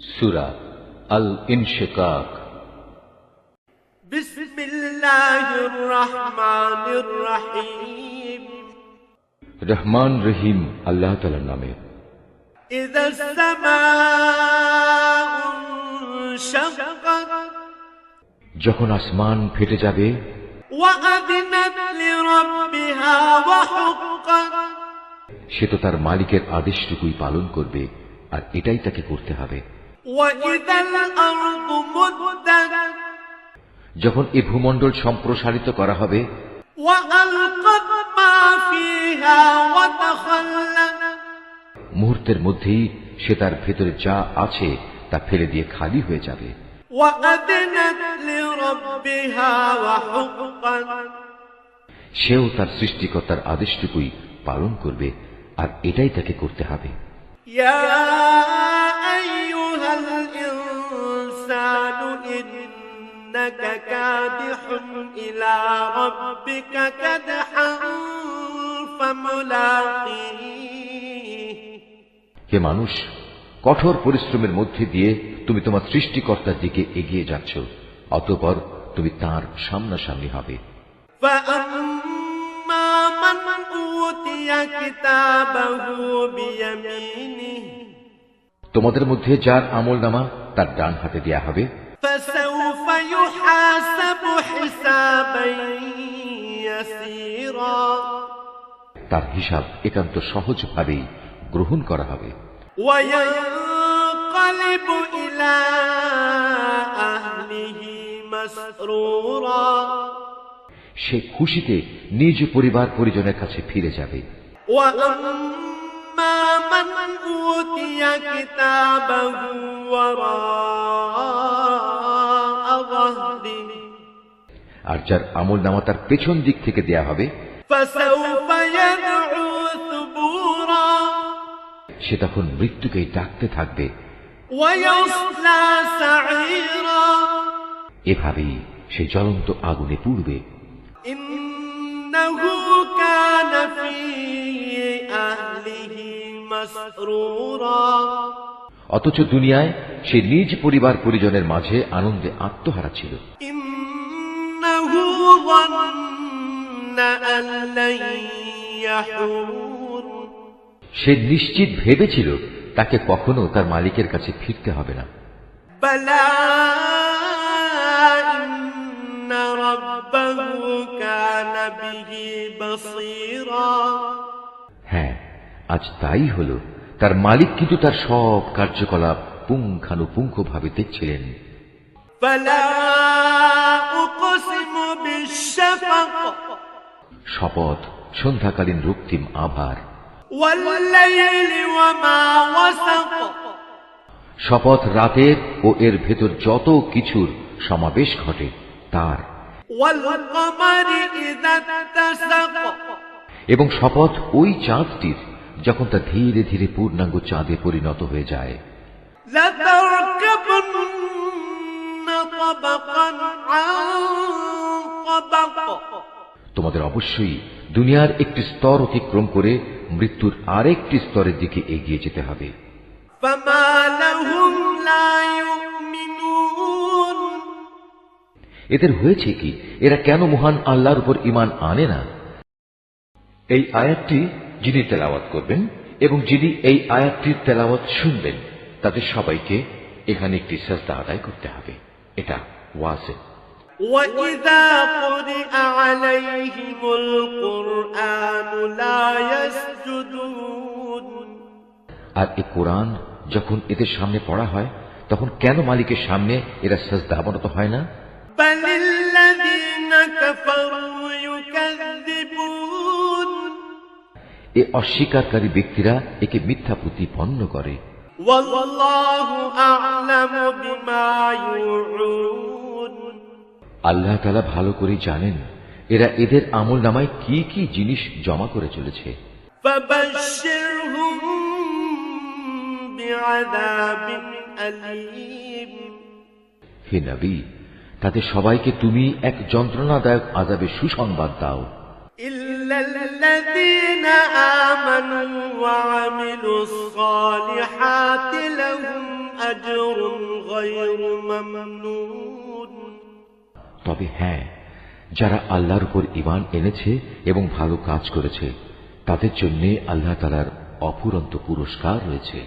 সুরা আল ইনশেকাক রহমান রহিম আল্লাহ তালার নামে। যখন আসমান ফেটে যাবে সে তো তার মালিকের আদেশটুকুই পালন করবে আর এটাই তাকে করতে হবে। যখন এ ভূমণ্ডল সম্প্রসারিত করা হবে, মুহূর্তের মধ্যেই সে তার ভেতরে যা আছে তা ফেলে দিয়ে খালি হয়ে যাবে। সেও তার সৃষ্টিকর্তার আদেশটুকুই পালন করবে, আর এটাই তাকে করতে হবে। ইয়া الإنسان إنك كادح إلى ربك كدحا فملاقيه হে মানুষ কঠোর পরিশ্রমের মধ্যে দিয়ে তুমি তোমার সৃষ্টিকর্তার দিকে এগিয়ে যাচ্ছ অতপর তুমি তার সামনাসামনি হবে فأما من أوتي كتابه بيمينه তোমাদের মধ্যে যার আমল নামা তার ডান হাতে দেওয়া হবে। তার হিসাব একান্ত সহজভাবেই গ্রহণ করা হবে। সে খুশিতে নিজ পরিবার পরিজনের কাছে ফিরে যাবে। وأما من أوتي كتابه وراء ظهره আর যার আমল নামা তার পেছন দিক থেকে দেয়া হবে فسوف يدعو ثبورا সে তখন মৃত্যুকেই ডাকতে থাকবে ويصلى سعيرا এভাবেই সে জ্বলন্ত আগুনে পুড়বে إنه كان في أهله مسرورا অথচ দুনিয়ায় সে নিজ পরিবার পরিজনের মাঝে আনন্দে আত্মহারা ছিল إنه ظن أن لن يحور সে নিশ্চিত ভেবেছিল তাকে কখনো তার মালিকের কাছে ফিরতে হবে না بلى إن ربه كان به بصيرا হ্যাঁ আজ তাই হল তার মালিক কিন্তু তার সব কার্যকলাপ পুঙ্খানুপুঙ্খ পুঙ্খানুপুঙ্খভাবে দেখছিলেন। শপথ সন্ধ্যাকালীন রক্তিম আভার। শপথ রাতের ও এর ভেতর যত কিছুর সমাবেশ ঘটে তার। এবং শপথ ওই চাঁদটির যখন তা ধীরে ধীরে পূর্ণাঙ্গ চাঁদে পরিণত হয়ে যায়। তোমাদের অবশ্যই দুনিয়ার একটি স্তর অতিক্রম করে মৃত্যুর আরেকটি স্তরের দিকে এগিয়ে যেতে হবে। এদের হয়েছে কি? এরা কেন মহান আল্লাহর উপর ইমান আনে না? এই আয়াতটি যিনি তেলাওয়াত করবেন এবং যিনি এই আয়াতটির তেলাওয়াত শুনবেন তাদের সবাইকে এখানে একটি সাজদা আদায় করতে হবে এটা ওয়াসে وإذا قرئ عليهم القرآن لا يسجدون আর এ কোরআন যখন এদের সামনে পড়া হয় তখন কেন মালিকের সামনে এরা সাজদা অবনত হয় না بل الذين كفروا এ অস্বীকারী ব্যক্তিরা একে মিথ্যা প্রতিপন্ন করে। আল্লাহ তালা ভালো করে জানেন এরা এদের আমল নামায় কি কি জিনিস জমা করে চলেছে। হে নবী তাতে সবাইকে তুমি এক যন্ত্রণাদায়ক আজাবে সুসংবাদ দাও। إلا الذين آمنوا وعملوا الصالحات لهم أجر غير ممنون তবে হ্যাঁ যারা আল্লাহর উপর ইমান এনেছে এবং ভালো কাজ করেছে তাদের জন্য আল্লাহ তালার অফুরন্ত পুরস্কার রয়েছে